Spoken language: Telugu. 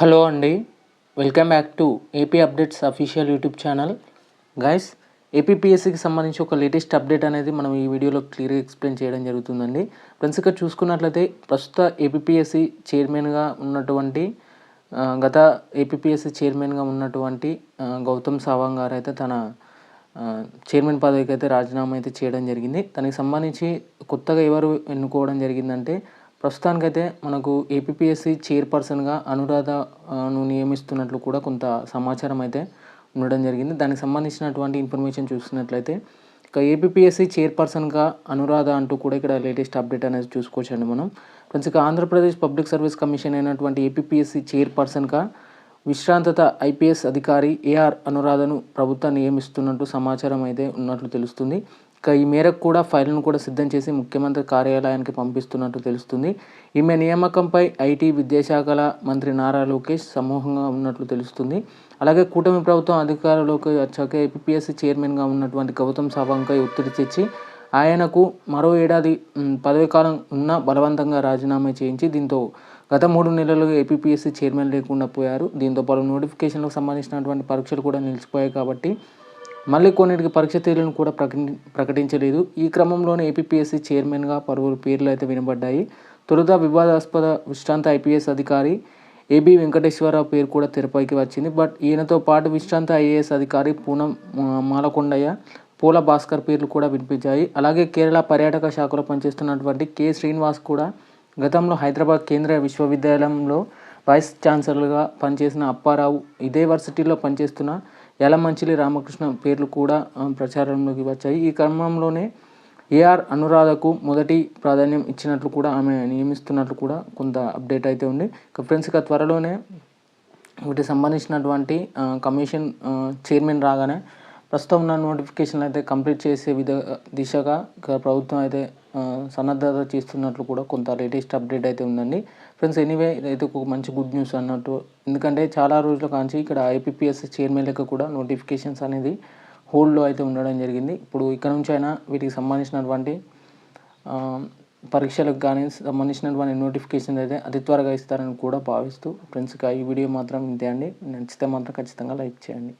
హలో అండి. Welcome back to AP updates official YouTube channel. Guys ఏపీపీఎస్సికి సంబంధించి ఒక లేటెస్ట్ అప్డేట్ అనేది మనం ఈ వీడియోలో క్లియర్గా ఎక్స్ప్లెయిన్ చేయడం జరుగుతుందండి. ఫ్రెండ్స్ ఇక్కడ చూసుకున్నట్లయితే ప్రస్తుత ఏపీపీఎస్సి చైర్మన్గా ఉన్నటువంటి గత ఏపీపీఎస్సి చైర్మన్గా ఉన్నటువంటి గౌతమ్ సావాంగ్ గారు అయితే తన చైర్మన్ పదవికి అయితే రాజీనామా అయితే చేయడం జరిగింది. దానికి సంబంధించి కొత్తగా ఎవరు ఎన్నుకోవడం జరిగిందంటే ప్రస్తుతానికైతే మనకు ఏపీఎస్సి చైర్పర్సన్గా అనురాధను నియమిస్తున్నట్లు కూడా కొంత సమాచారం అయితే ఉండడం జరిగింది. దానికి సంబంధించినటువంటి ఇన్ఫర్మేషన్ చూసినట్లయితే ఇక ఏపీఎస్సి చైర్పర్సన్గా అనురాధ అంటూ కూడా ఇక్కడ లేటెస్ట్ అప్డేట్ అనేది చూసుకోవచ్చండి మనం. ఫ్రెండ్స్ ఇక ఆంధ్రప్రదేశ్ పబ్లిక్ సర్వీస్ కమిషన్ అయినటువంటి ఏపీఎస్సి చైర్పర్సన్గా విశ్రాంతత ఐపీఎస్ అధికారి ఏఆర్ అనురాధను ప్రభుత్వం నియమిస్తున్నట్టు సమాచారం అయితే ఉన్నట్లు తెలుస్తుంది. ఇక ఈ మేరకు కూడా ఫైల్ను కూడా సిద్ధం చేసి ముఖ్యమంత్రి కార్యాలయానికి పంపిస్తున్నట్టు తెలుస్తుంది. ఈమె నియామకంపై ఐటీ విద్యాశాఖల మంత్రి నారా లోకేష్ సమూహంగా ఉన్నట్లు తెలుస్తుంది. అలాగే కూటమి ప్రభుత్వం అధికారంలోకి వచ్చాక ఏపీఎస్సీ చైర్మన్గా ఉన్నటువంటి గౌతమ్ సవాంగ్పై ఒత్తిడి తెచ్చి ఆయనకు మరో ఏడాది పదవీకాలం పదవీ కాలం ఉన్న బలవంతంగా రాజీనామా చేయించి దీంతో గత మూడు నెలలుగా ఏపీఎస్సీ చైర్మన్ లేకుండా పోయారు. దీంతో పలు నోటిఫికేషన్లకు సంబంధించినటువంటి పరీక్షలు కూడా నిలిచిపోయాయి కాబట్టి మళ్ళీ కొన్నిటికి పరీక్ష తేదీలను కూడా ప్రకటి ప్రకటించలేదు. ఈ క్రమంలోనే ఏపీఎస్సీ చైర్మన్గా పలువురు పేర్లు అయితే వినబడ్డాయి. తొలుత వివాదాస్పద విశ్రాంత ఐపీఎస్ అధికారి ఏబి వెంకటేశ్వరరావు పేరు కూడా తెరపైకి వచ్చింది. బట్ ఈయనతో పాటు విశ్రాంత ఐఏఎస్ అధికారి పూనం మాలకొండయ్య పూల భాస్కర్ పేర్లు కూడా వినిపించాయి. అలాగే కేరళ పర్యాటక శాఖలో పనిచేస్తున్నటువంటి కె శ్రీనివాస్ కూడా గతంలో హైదరాబాద్ కేంద్ర విశ్వవిద్యాలయంలో వైస్ ఛాన్సలర్గా పనిచేసిన అప్పారావు ఇదే వర్సిటీలో పనిచేస్తున్న యలమంచిలి రామకృష్ణ పేర్లు కూడా ప్రచారంలోకి వచ్చాయి. ఈ క్రమంలోనే ఏఆర్ అనురాధకు మొదటి ప్రాధాన్యం ఇచ్చినట్లు కూడా ఆమె నియమిస్తున్నట్లు కూడా కొంత అప్డేట్ అయితే ఉంది. ఫ్రెండ్స్ ఇక త్వరలోనే వీటికి సంబంధించినటువంటి కమిషన్ చైర్మన్ రాగానే ప్రస్తుతం ఉన్న నోటిఫికేషన్ అయితే కంప్లీట్ చేసే విధ దిశగా ప్రభుత్వం అయితే సన్నద్ధత చేస్తున్నట్లు కూడా కొంత లేటెస్ట్ అప్డేట్ అయితే ఉందండి. ఫ్రెండ్స్ ఎనీవే ఇదైతే ఒక మంచి గుడ్ న్యూస్ అన్నట్టు. ఎందుకంటే చాలా రోజుల కాంచి ఇక్కడ ఐపీపీఎస్ చైర్మన్ లెక్క కూడా నోటిఫికేషన్స్ అనేది హోల్డ్లో అయితే ఉండడం జరిగింది. ఇప్పుడు ఇక్కడ నుంచి అయినా వీటికి సంబంధించినటువంటి పరీక్షలకు కానీ సంబంధించినటువంటి నోటిఫికేషన్ అయితే అతి త్వరగా ఇస్తారని కూడా భావిస్తూ ఫ్రెండ్స్కి ఈ వీడియో మాత్రం ఇంతే అండి. నచ్చితే మాత్రం ఖచ్చితంగా లైక్ చేయండి.